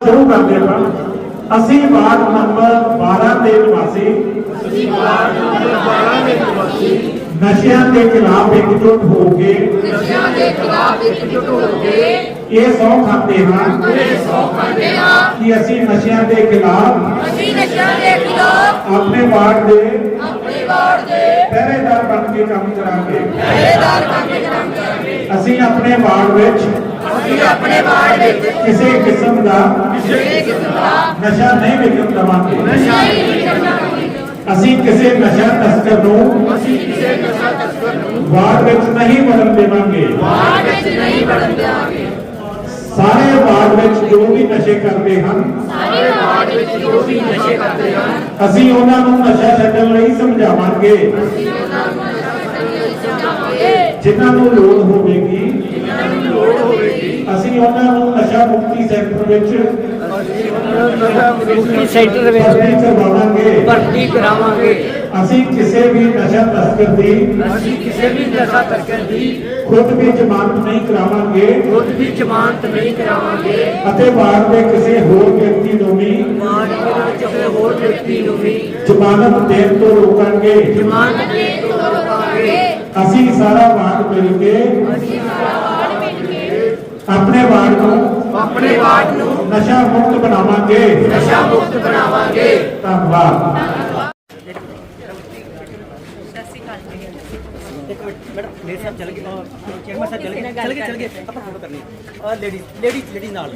ਸ਼ੁਰੂ ਕਰਦੇ ਹਾਂ। ਅਸੀਂ ਵਾਰਡ ਨੰਬਰ 12 ਦੇ ਨਿਵਾਸੀ। ਨਸ਼ਿਆਂ ਦੇ ਖਿਲਾਫ ਇਕਜੁੱਟ ਹੋ ਕੇ ਨਸ਼ਿਆਂ ਦੇ ਖਿਲਾਫ ਇਕਜੁੱਟ ਹੋ ਕੇ ਇਹ ਸਹੁੰ ਖਾਂਦੇ ਹਾਂ ਇਹ ਸੌ ਕਰਦੇ ਹਾਂ। ਕਿ ਅਸੀਂ ਨਸ਼ਿਆਂ ਦੇ ਖਿਲਾਫ ਅਸੀਂ ਨਸ਼ਿਆਂ ਦੇ ਖਿਲਾਫ ਆਪਣੇ ਵਾਰਡ ਦੇ ਆਪਣੇ ਵਾਰਡ ਦੇ ਪਹਿਰੇਦਾਰ ਬਣ ਕੇ ਕੰਮ ਕਰਾਂਗੇ। ਪਹਿਰੇਦਾਰ ਬਣ ਕੇ ਕੰਮ ਕਰਾਂਗੇ। ਅਸੀਂ ਆਪਣੇ ਵਾਰਡ ਵਿੱਚ ਅਸੀਂ ਆਪਣੇ ਵਾਰਡ ਵਿੱਚ ਕਿਸੇ ਕਿਸਮ ਦਾ ਕਿਸੇ ਕਿਸਮ ਦਾ ਨਸ਼ਾ ਨਹੀਂ ਵਿਕਣ ਦੇਵਾਂਗੇ। ਨਸ਼ਾ ਨਹੀਂ ਕਰਨਾ ਅਸੀਂ ਕਿਸੇ ਨਸ਼ਾ ਤਸਕਰ ਨੂੰ ਅਸੀਂ ਕਿਸੇ ਨਸ਼ਾ ਤਸਕਰ ਨੂੰ ਵਾਰਡ ਵਿੱਚ ਨਹੀਂ ਵੜਨ ਦੇਵਾਂਗੇ। ਵਾਰਡ ਵਿੱਚ ਨਹੀਂ ਵੜਨ ਦੇਵਾਂਗੇ। ਸਾਰੇ ਵਾਰਡ ਵਿੱਚ ਜੋ ਵੀ ਨਸ਼ੇ ਕਰਦੇ ਹਨ ਸਾਰੇ ਵਾਰਡ ਵਿੱਚ ਜੋ ਵੀ ਨਸ਼ੇ ਕਰਦੇ ਹਨ ਅਸੀਂ ਉਹਨਾਂ ਨੂੰ ਨਸ਼ਾ ਛੱਡਣ ਲਈ ਸਮਝਾਵਾਂਗੇ। ਅਸੀਂ ਉਹਨਾਂ ਨੂੰ ਨਸ਼ਾ ਛੱਡਣ ਲਈ ਸਮਝਾਵਾਂਗੇ। ਜਿਨ੍ਹਾਂ ਨੂੰ ਲੋੜ ਹੋਵੇਗੀ ਜਿਨ੍ਹਾਂ ਨੂੰ ਲੋੜ ਹੋਵੇਗੀ ਅਸੀਂ ਉਹਨਾਂ ਨੂੰ ਨਸ਼ਾ ਮੁਕਤੀ ਸੈਂਟਰ ਵਿੱਚ ਮੁਕਤੀ ਸੈਂਟਰ ਵਿੱਚ ਕਰਵਾਵਾਂਗੇ। ਭਰਤੀ ਕਰਾਵਾਂਗੇ। ਅਸੀਂ ਕਿਸੇ ਵੀ ਨਸ਼ਾ ਤਸਕਰ ਦੀ ਅਸੀਂ ਕਿਸੇ ਵੀ ਨਸ਼ਾ ਤਸਕਰ ਦੀ ਖੁਦ ਵੀ ਜ਼ਮਾਨਤ ਨਹੀਂ ਕਰਾਵਾਂਗੇ। ਖੁਦ ਵੀ ਜ਼ਮਾਨਤ ਨਹੀਂ ਕਰਾਵਾਂਗੇ। ਅਤੇ ਵਾਰਡ ਦੇ ਕਿਸੇ ਹੋਰ ਵਿਅਕਤੀ ਨੂੰ ਵੀ ਮਾਨ ਦੇ ਕਿਸੇ ਹੋਰ ਵਿਅਕਤੀ ਨੂੰ ਵੀ ਜ਼ਮਾਨਤ ਦੇਣ ਤੋਂ ਰੋਕਾਂਗੇ। ਜ਼ਮਾਨਤ ਦੇਣ ਤੋਂ ਰੋਕਾਂਗੇ। ਅਸੀਂ ਸਾਰਾ ਵਾਰਡ ਮਿਲ ਕੇ ਆਪਣੇ ਵਾਰਡ ਨੂੰ ਆਪਣੇ ਵਾਰਡ ਨੂੰ ਨਸ਼ਾ ਮੁਕਤ ਬਣਾਵਾਂਗੇ। ਨਸ਼ਾ ਮੁਕਤ ਬਣਾਵਾਂਗੇ। ਧੰਨਵਾਦ। ਇੱਕ ਮਿੰਟ ਮੈਡਮ ਮੇਰੇ ਸਾਹਿਬ ਚੱਲ ਗਏ। ਚੇਅਰਮੈਨ ਸਾਹਿਬ ਚੱਲ ਗਏ। ਚੱਲ ਗਏ ਚੱਲ ਗਏ। ਆਪਾਂ ਫੋਟੋ ਕਰਨੀ ਆ। ਲੇਡੀ ਲੇਡੀ ਲੇਡੀ ਨਾਲ।